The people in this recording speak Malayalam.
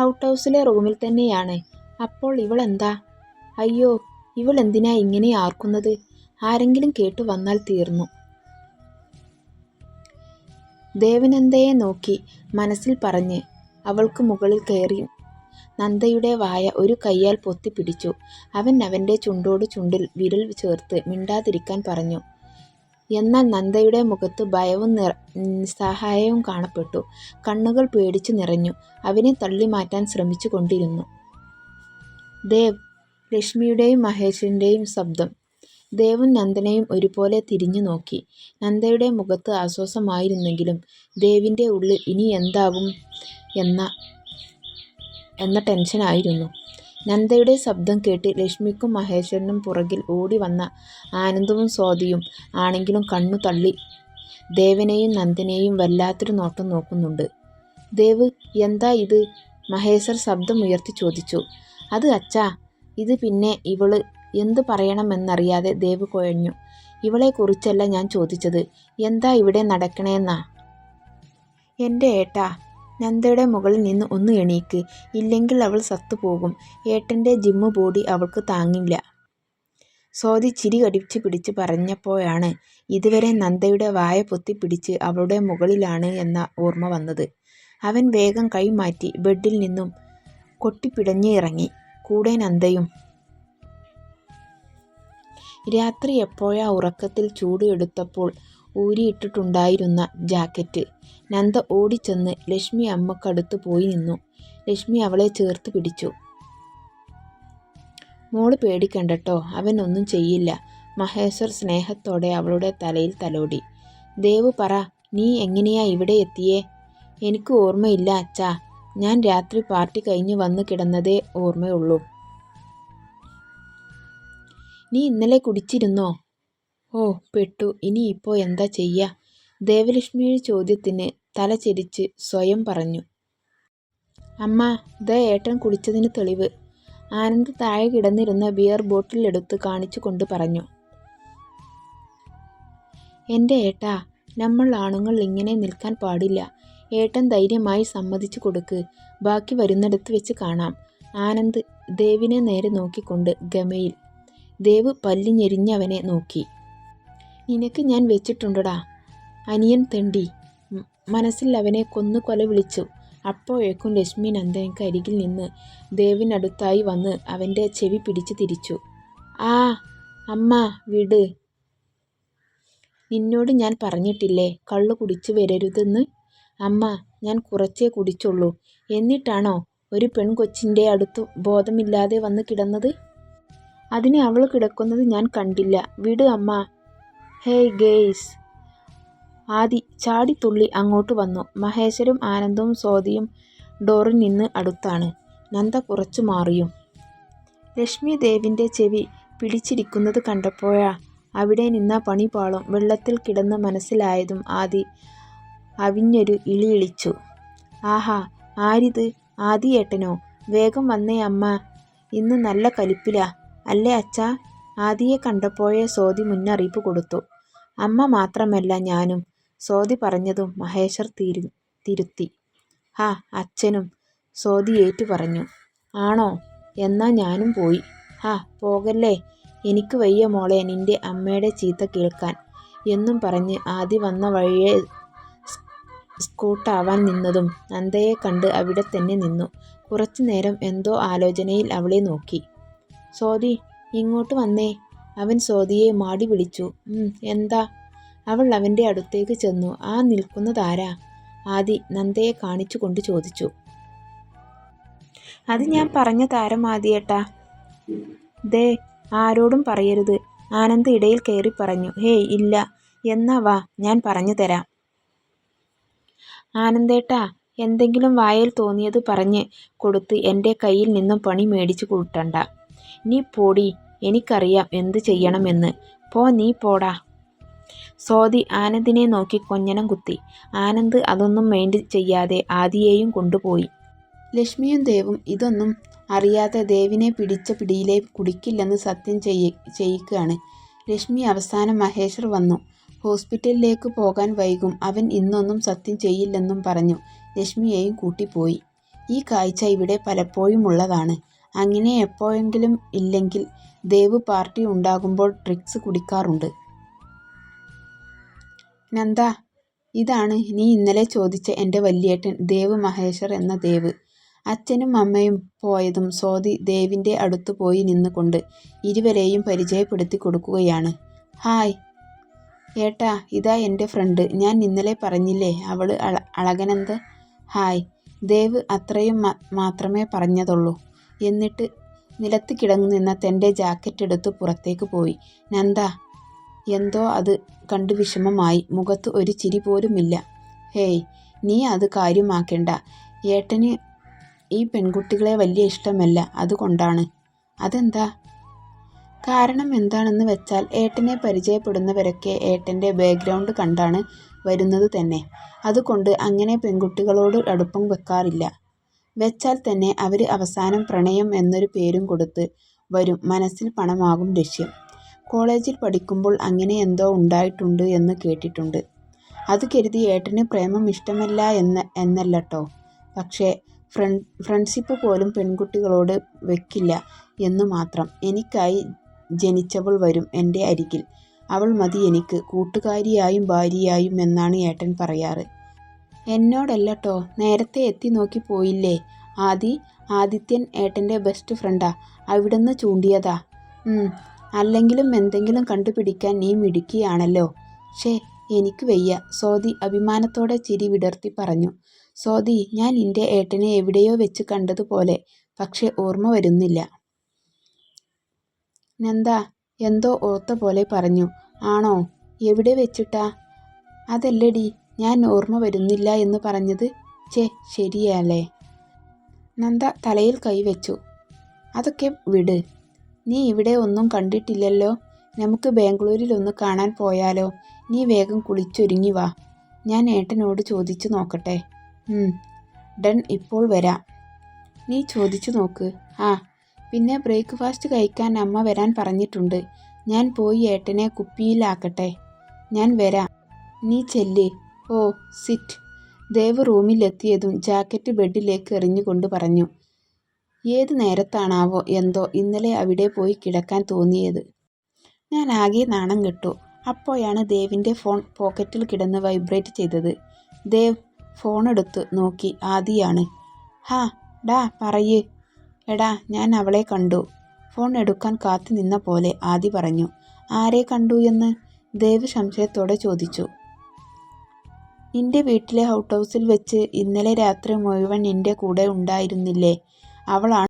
ഔട്ട് ഹൗസിലെ റൂമിൽ തന്നെയാണ്. അപ്പോൾ ഇവളെന്താ? അയ്യോ ഇവളെന്തിനാ ഇങ്ങനെ ആർക്കുന്നത്? ആരെങ്കിലും കേട്ടു വന്നാൽ തീർന്നു. ദേവനന്ദയെ നോക്കി മനസ്സിൽ പറഞ്ഞ് അവൾക്ക് മുകളിൽ കയറി നന്ദയുടെ വായ ഒരു കൈയാൽ പൊത്തിപ്പിടിച്ചു അവൻ അവന്റെ ചുണ്ടോട് ചുണ്ടിൽ വിരൽ ചേർത്ത് മിണ്ടാതിരിക്കാൻ പറഞ്ഞു. എന്നാൽ നന്ദയുടെ മുഖത്ത് ഭയവും നിറ നിസ്സഹായവും കാണപ്പെട്ടു. കണ്ണുകൾ പേടിച്ചു നിറഞ്ഞു. അവനെ തള്ളി മാറ്റാൻ ശ്രമിച്ചു കൊണ്ടിരുന്നു. ദേവ് ലക്ഷ്മിയുടെയും മഹേഷിന്റെയും ശബ്ദം. ദേവും നന്ദനയും ഒരുപോലെ തിരിഞ്ഞു നോക്കി. നന്ദയുടെ മുഖത്ത് ആശ്വാസമായിരുന്നെങ്കിലും ദേവിന്റെ ഉള്ളിൽ ഇനി എന്താകും എന്ന എന്ന ടെൻഷനായിരുന്നു. നന്ദയുടെ ശബ്ദം കേട്ട് ലക്ഷ്മിക്കും മഹേശ്വരനും പുറകിൽ ഓടി വന്ന ആനന്ദവും സ്വാതിയും ആണെങ്കിലും കണ്ണു തള്ളി. ദേവനെയും നന്ദനെയും വല്ലാത്തൊരു നോട്ടം നോക്കുന്നുണ്ട്. ദേവ് എന്താ ഇത്? മഹേശ്വർ ശബ്ദമുയർത്തി ചോദിച്ചു. അത് അച്ഛാ ഇത് പിന്നെ ഇവൾ എന്തു പറയണമെന്നറിയാതെ ദേവ് കുഴഞ്ഞു. ഇവളെക്കുറിച്ചല്ല ഞാൻ ചോദിച്ചത്. എന്താ ഇവിടെ നടക്കണേന്നാ? എന്റെ ഏട്ടാ നന്ദയുടെ മുകളിൽ നിന്ന് ഒന്ന് എണീക്ക്. ഇല്ലെങ്കിൽ അവൾ സത്തുപോകും. ഏട്ടന്റെ ജിമ്മ് ബോഡി അവൾക്ക് താങ്ങില്ല. സ്വാതി ചിരി കടിച്ചു പിടിച്ച് പറഞ്ഞപ്പോഴാണ് ഇതുവരെ നന്ദയുടെ വായ പൊത്തി പിടിച്ച് അവളുടെ മുകളിലാണ് എന്ന ഓർമ്മ വന്നത്. അവൻ വേഗം കൈമാറ്റി ബെഡിൽ നിന്നും കൊട്ടിപ്പിടഞ്ഞ് ഇറങ്ങി. കൂടെ നന്ദയും. രാത്രി എപ്പോഴാ ഉറക്കത്തിൽ ചൂട് എടുത്തപ്പോൾ ഊരിയിട്ടിട്ടുണ്ടായിരുന്ന ജാക്കറ്റ്. നന്ദ ഓടിച്ചെന്ന് ലക്ഷ്മി അമ്മക്കടുത്ത് പോയി നിന്നു. ലക്ഷ്മി അവളെ ചേർത്ത് പിടിച്ചു. മോൾ പേടിക്കണ്ടട്ടോ അവനൊന്നും ചെയ്യില്ല. മഹേശ്വർ സ്നേഹത്തോടെ അവളുടെ തലയിൽ തലോടി. ദേവു പറ നീ എങ്ങനെയാ ഇവിടെ എത്തിയേ? എനിക്ക് ഓർമ്മയില്ല അച്ഛാ. ഞാൻ രാത്രി പാർട്ടി കഴിഞ്ഞ് വന്ന് കിടന്നതേ ഓർമ്മയുള്ളൂ. നീ ഇന്നലെ കുടിച്ചിരുന്നോ? ഓ പെട്ടു. ഇനി ഇപ്പോൾ എന്താ ചെയ്യാ? ദേവലക്ഷ്മിയുടെ ചോദ്യത്തിന് തല സ്വയം പറഞ്ഞു. അമ്മ ദേ ഏട്ടൻ കുളിച്ചതിന് തെളിവ്. ആനന്ദ് താഴെ കിടന്നിരുന്ന ബിയർ ബോട്ടിലെടുത്ത് കാണിച്ചു കൊണ്ട് പറഞ്ഞു. എന്റെ ഏട്ടാ നമ്മൾ ആണുങ്ങൾ ഇങ്ങനെ നിൽക്കാൻ പാടില്ല. ഏട്ടൻ ധൈര്യമായി സമ്മതിച്ചു കൊടുക്ക്. ബാക്കി വരുന്നിടത്ത് വെച്ച് കാണാം. ആനന്ദ് ദേവിനെ നേരെ നോക്കിക്കൊണ്ട് ഗമയിൽ. ദേവ് പല്ലിഞ്ഞെരിഞ്ഞവനെ നോക്കി. നിനക്ക് ഞാൻ വെച്ചിട്ടുണ്ടടാ? അനിയൻ തെണ്ടി. മനസ്സിൽ അവനെ കൊന്നു കൊല വിളിച്ചു. അപ്പോഴേക്കും ലക്ഷ്മി നന്ദനക്ക് അരികിൽ നിന്ന് ദേവിനടുത്തായി വന്ന് അവന്റെ ചെവി പിടിച്ച് തിരിച്ചു. ആ അമ്മ വിട്. നിന്നോട് ഞാൻ പറഞ്ഞിട്ടില്ലേ കള്ള് കുടിച്ചു വരരുതെന്ന്? അമ്മ ഞാൻ കുറച്ചേ കുടിച്ചുള്ളൂ. എന്നിട്ടാണോ ഒരു പെൺകൊച്ചിന്റെ അടുത്ത് ബോധമില്ലാതെ വന്ന് കിടന്നത്? അതിന് അവൾ കിടക്കുന്നത് ഞാൻ കണ്ടില്ല. വിട് അമ്മ. Hey guys. ആദി ചാടിത്തുള്ളി അങ്ങോട്ട് വന്നു. മഹേശ്വരും ആനന്ദവും സ്വാതിയും ഡോറിൽ നിന്ന് അടുത്താണ്. നന്ദ കുറച്ചു മാറിയും. ലക്ഷ്മി ദേവിന്റെ ചെവി പിടിച്ചിരിക്കുന്നത് കണ്ടപ്പോഴാ അവിടെ നിന്ന പണിപാളും വെള്ളത്തിൽ കിടന്ന് മനസ്സിലായതും ആദി അവിഞ്ഞൊരു ഇളിയിളിച്ചു ആഹാ ആരിത്? ഏട്ടനോ? വേഗം വന്നേ അമ്മ. ഇന്ന് നല്ല കലിപ്പില. അല്ലേ അച്ഛാ? ആദിയെ കണ്ടപ്പോഴേ സോതി മുന്നറിയിപ്പ് കൊടുത്തു. അമ്മ മാത്രമല്ല ഞാനും സോതി പറഞ്ഞതും മഹേശ്വർ തിരു തിരുത്തി. ഹാ അച്ഛനും സോതി ഏറ്റു പറഞ്ഞു. ആണോ? എന്നാ ഞാനും പോയി. ഹാ പോകല്ലേ? എനിക്ക് വയ്യ മോളെ നിന്റെ അമ്മയുടെ ചീത്ത കേൾക്കാൻ. എന്നും പറഞ്ഞ് ആദ്യം വന്ന വഴിയെ സ്കൂട്ടാവാൻ നിന്നതും നന്ദയെ കണ്ട് അവിടെ തന്നെ നിന്നു. കുറച്ചു നേരം എന്തോ ആലോചനയിൽ അവളെ നോക്കി. സോതി ഇങ്ങോട്ട് വന്നേ. അവൻ സ്വാതിയെ മാടി വിളിച്ചു. എന്താ? അവൾ അവന്റെ അടുത്തേക്ക് ചെന്നു. ആ നിൽക്കുന്നതാരാ? ആദി നന്ദയെ കാണിച്ചു കൊണ്ട് ചോദിച്ചു. അത് ഞാൻ പറഞ്ഞ താരം ആദിയേട്ടാ. ദേ ആരോടും പറയരുത്. ആനന്ദ് ഇടയിൽ കയറി പറഞ്ഞു. ഹേയ് ഇല്ല. എന്നാ വാ ഞാൻ പറഞ്ഞു തരാം. ആനന്ദേട്ടാ എന്തെങ്കിലും വായിൽ തോന്നിയത് പറഞ്ഞ് കൊടുത്ത് എന്റെ കയ്യിൽ നിന്നും പണി മേടിച്ചു കൂട്ടണ്ട. നീ പോടി എനിക്കറിയാം എന്ത് ചെയ്യണമെന്ന്. പോ നീ പോടാ. സ്വാതി ആനന്ദിനെ നോക്കി കൊഞ്ഞനം കുത്തി. ആനന്ദ് അതൊന്നും മൈൻഡ് ചെയ്യാതെ ആദിയെയും കൊണ്ടുപോയി. ലക്ഷ്മിയും ദേവും ഇതൊന്നും അറിയാതെ ദേവിനെ പിടിച്ച പിടിയിലെ കുടിക്കില്ലെന്ന് സത്യം ചെയ്യ ചെയ്യിക്കുകയാണ്. ലക്ഷ്മി അവസാനം മഹേശ്വർ വന്നു. ഹോസ്പിറ്റലിലേക്ക് പോകാൻ വൈകും. അവൻ ഇന്നൊന്നും സത്യം ചെയ്യില്ലെന്നും പറഞ്ഞു. ലക്ഷ്മിയെയും കൂട്ടിപ്പോയി. ഈ കാഴ്ച ഇവിടെ പലപ്പോഴും ഉള്ളതാണ്. അങ്ങനെ എപ്പോഴെങ്കിലും ഇല്ലെങ്കിൽ ദേവ് പാർട്ടി ഉണ്ടാകുമ്പോൾ ട്രിക്സ് കുടിക്കാറുണ്ട്. നന്ദ ഇതാണ് നീ ഇന്നലെ ചോദിച്ച എന്റെ വല്യേട്ടൻ ദേവ് മഹേശ്വർ എന്ന ദേവ്. അച്ഛനും അമ്മയും പോയതും സ്വാതി ദേവിന്റെ അടുത്ത് പോയി നിന്നുകൊണ്ട് ഇരുവരെയും പരിചയപ്പെടുത്തി കൊടുക്കുകയാണ് ഹായ് ഏട്ടാ ഇതാ എന്റെ ഫ്രണ്ട്. ഞാൻ ഇന്നലെ പറഞ്ഞില്ലേ അവൾ അള അളകനന്ദ. ഹായ്. ദേവ് അത്രയും മാത്രമേ പറഞ്ഞതുള്ളൂ. എന്നിട്ട് നിലത്ത് തന്റെ ജാക്കറ്റ് എടുത്ത് പുറത്തേക്ക് പോയി. നന്ദ എന്തോ അത് കണ്ട് വിഷമമായി. മുഖത്ത് ഒരു ചിരി പോലുമില്ല. ഹേയ് നീ അത് കാര്യമാക്കേണ്ട ഏട്ടന് ഈ പെൺകുട്ടികളെ വലിയ ഇഷ്ടമല്ല. അതുകൊണ്ടാണ്. അതെന്താ? കാരണം എന്താണെന്ന് വെച്ചാൽ ഏട്ടനെ പരിചയപ്പെടുന്നവരൊക്കെ ഏട്ടന്റെ ബാക്ക്ഗ്രൗണ്ട് കണ്ടാണ് വരുന്നത് തന്നെ. അതുകൊണ്ട് അങ്ങനെ പെൺകുട്ടികളോട് അടുപ്പം വെക്കാറില്ല. വെച്ചാൽ തന്നെ അവർ അവസാനം പ്രണയം എന്നൊരു പേരും കൊടുത്ത് വരും മനസ്സിൽ പണമാകും ലക്ഷ്യം. കോളേജിൽ പഠിക്കുമ്പോൾ അങ്ങനെ എന്തോ ഉണ്ടായിട്ടുണ്ട് എന്ന് കേട്ടിട്ടുണ്ട്. അത് കരുതി ഏട്ടന് പ്രേമം ഇഷ്ടമല്ല എന്നല്ലട്ടോ. പക്ഷേ ഫ്രണ്ട്ഷിപ്പ് പോലും പെൺകുട്ടികളോട് വെക്കില്ല എന്നു മാത്രം. എനിക്കായി ജനിച്ചവൾ വരും എന്റെ അരികിൽ. അവൾ മതി എനിക്ക് കൂട്ടുകാരിയായും ഭാര്യയായും എന്നാണ് ഏട്ടൻ പറയാറ്. എന്നോടല്ലട്ടോ. നേരത്തെ എത്തി നോക്കി പോയില്ലേ ആദി. ആദിത്യൻ ഏട്ടന്റെ ബെസ്റ്റ് ഫ്രണ്ടാ. അവിടുന്ന് ചൂണ്ടിയതാ. അല്ലെങ്കിലും എന്തെങ്കിലും കണ്ടുപിടിക്കാൻ നീ മിടുക്കിയാണല്ലോ. ഷേ എനിക്ക് വയ്യ സോദി അഭിമാനത്തോടെ ചിരി വിടർത്തി പറഞ്ഞു. സോദി ഞാൻ എന്റെ ഏട്ടനെ എവിടെയോ വെച്ച് കണ്ടതുപോലെ പക്ഷെ ഓർമ്മ വരുന്നില്ല. നന്ദ എന്തോ ഓർത്ത പോലെ പറഞ്ഞു. ആണോ എവിടെ വെച്ചിട്ടാ? അതല്ലെടീ ഞാൻ ഓർമ്മ വരുന്നില്ല എന്ന് പറഞ്ഞത്. ചേ ശരിയല്ലേ. നന്ദ തലയിൽ കൈവച്ചു അതൊക്കെ വിട്. നീ ഇവിടെ ഒന്നും കണ്ടിട്ടില്ലല്ലോ. നമുക്ക് ബാംഗ്ലൂരിൽ ഒന്ന് കാണാൻ പോയാലോ. നീ വേഗം കുളിച്ചൊരുങ്ങി വാ. ഞാൻ ഏട്ടനോട് ചോദിച്ചു നോക്കട്ടെ. ഡൺ ഇപ്പോൾ വരാം. നീ ചോദിച്ചു നോക്ക്. ആ പിന്നെ ബ്രേക്ക്ഫാസ്റ്റ് കഴിക്കാൻ അമ്മ വരാൻ പറഞ്ഞിട്ടുണ്ട്. ഞാൻ പോയി ഏട്ടനെ കുപ്പിയിലാക്കട്ടെ. ഞാൻ വരാം. നീ ചെല്ല്. Oh shit. ദേവ് റൂമിലെത്തിയതും ജാക്കറ്റ് ബെഡിലേക്ക് എറിഞ്ഞുകൊണ്ട് പറഞ്ഞു. ഏത് നേരത്താണാവോ എന്തോ ഇന്നലെ അവിടെ പോയി കിടക്കാൻ തോന്നിയത്. ഞാൻ ആകെ നാണം കെട്ടു. അപ്പോഴാണ് ദേവിന്റെ ഫോൺ പോക്കറ്റിൽ കിടന്ന് വൈബ്രേറ്റ് ചെയ്തത്. ദേവ് ഫോണെടുത്ത് നോക്കി ആദിയാണ്. ഹാ ഡാ പറയേ എടാ ഞാൻ അവളെ കണ്ടു. ഫോൺ എടുക്കാൻ കാത്തു നിന്ന പോലെ ആദി പറഞ്ഞു. ആരെ കണ്ടു എന്ന് ദേവ് സംശയത്തോടെ ചോദിച്ചു. നിന്റെ വീട്ടിലെ ഔട്ട് ഹൗസിൽ വെച്ച് ഇന്നലെ രാത്രി മുഴുവൻ നിന്റെ കൂടെ ഉണ്ടായിരുന്നില്ലേ? അവളാണ്